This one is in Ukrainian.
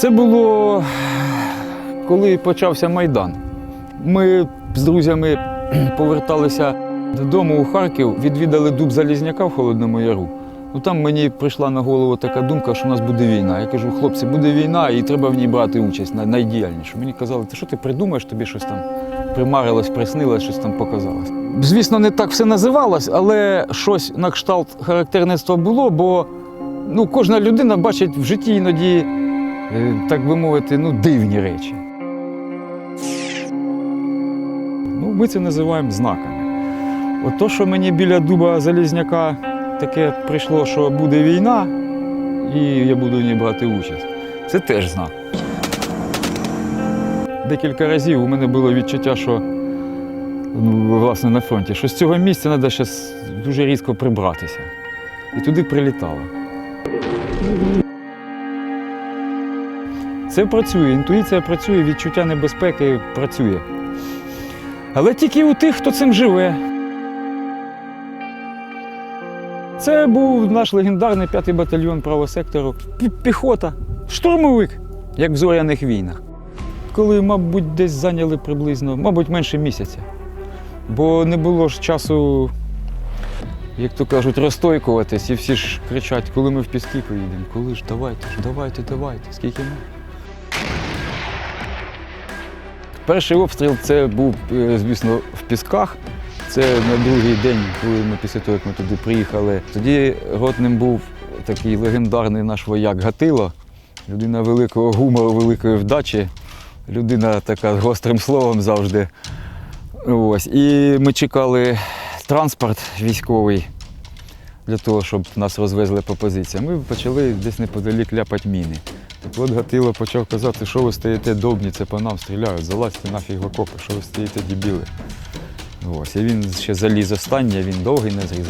Це було коли почався Майдан. Ми з друзями поверталися додому у Харків, відвідали дуб Залізняка в Холодному Яру. Ну там мені прийшла на голову така думка, що у нас буде війна. Я кажу, хлопці, буде війна, і треба в ній брати участь найдіяльніше. Мені казали, ти що ти придумаєш, тобі щось там примарилось, приснилось, щось там показалось. Звісно, не так все називалось, але щось на кшталт характерництва було, бо ну, кожна людина бачить в житті іноді, так би мовити, ну, дивні речі. Ну, ми це називаємо знаками. От то, що мені біля дуба Залізняка таке прийшло, що буде війна, і я буду в ній брати участь, це теж знак. Декілька разів у мене було відчуття, що ну, власне на фронті, що з цього місця треба зараз дуже різко прибратися. І туди прилітало. Це працює, інтуїція працює, відчуття небезпеки працює. Але тільки у тих, хто цим живе. Це був наш легендарний п'ятий батальйон правого сектору. Піхота, штурмовик, як в зоряних війнах. Коли, мабуть, десь зайняли приблизно, мабуть, менше місяця. Бо не було ж часу, як то кажуть, розстойкуватись, і всі ж кричать, коли ми в піски поїдемо, коли ж давайте ж, давайте, давайте, скільки ми. Перший обстріл це був, е, звісно, в пісках. Це на другий день, коли ми після того, як ми туди приїхали. Тоді ротним був такий легендарний наш вояк Гатило, людина великого гумору, великої вдачі, людина така з гострим словом завжди. Ось. І ми чекали транспорт військовий для того, щоб нас розвезли по позиціям. Ми почали десь неподалік ляпати міни. От Гатило почав казати, що ви стоїте добні, це по нам стріляють, залазьте нафіг в окопи, що ви стоїте дебіли. Ось. І він ще заліз останнє, він довгий не зріз.